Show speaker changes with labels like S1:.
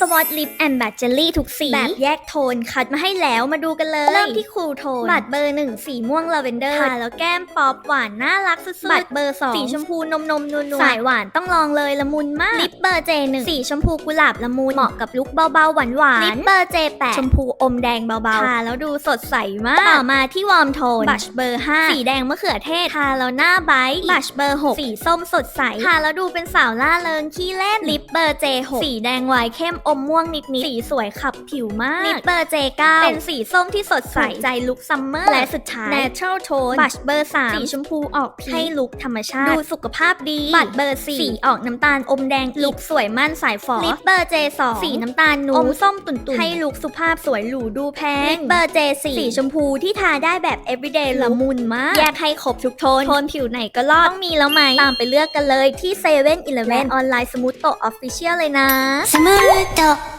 S1: สวอตลิปแอนด์แบตเจลลี่ทุกสี แบบแยกโทน คัดมาให้แล้วมาดูกันเลย เริ่มที่คูลโทน บัตรเบอร์หนึ่งสีม่วงลาเวนเดอร์ทาแล้วแก้มป๊อปหวานน่ารักสุดๆ บัตรเบอร์สองสีชมพูนมนมๆนัวๆสายหวานต้องลองเลยละมุนมาก ลิปเบอร์เจหนึ่งสีชมพูกุหลาบละมุน เหมาะกับลุคเบาๆหวานหวานลิปเบอร์เจแปดชมพูอมแดงเบาๆ ทาแล้วดูสดใสมาก ต่อมาที่วอร์มโทน บัชเบอร์ห้าสีแดงมะเขือเทศ ทาแล้วหน้าไบท์บัชเบอร์หกสีส้มสดใส ทาแล้วดูเป็นสาวล่าเริงขี้เล่น ลิปเบอร์เจหกสีแดงไวน์เข้มอมม่วงนิดๆ สีสวยขับผิวมาก ลิปเบอร์เจเก้าเป็นสีส้มที่สดใสใจลุคซัมเมอร์ และสุดท้าย natural tone บัชเบอร์สามสีชมพูออกพีให้ลุคธรรมชาติ ดูสุขภาพดี บัตรเบอร์สี่สีออกน้ำตาลอมแดง ลุคสวยมั่นสายฝอลิปเบอร์เจสองสีน้ำตาลนูดอมส้มตุ่นๆ ให้ลุคสุภาพสวยหรูดูแพงลิปเบอร์เจสี่สีชมพูที่ทาได้แบบ everyday ละมุนมาก แยกให้ครบทุกโทน โทนผิวไหนก็รอดต้องมีแล้วไหม ตามไปเลือกกันเลยที่7 e เ e ่ e ออนไลน์สมูทโตออฟฟิเชียลเลยนะ
S2: スムー長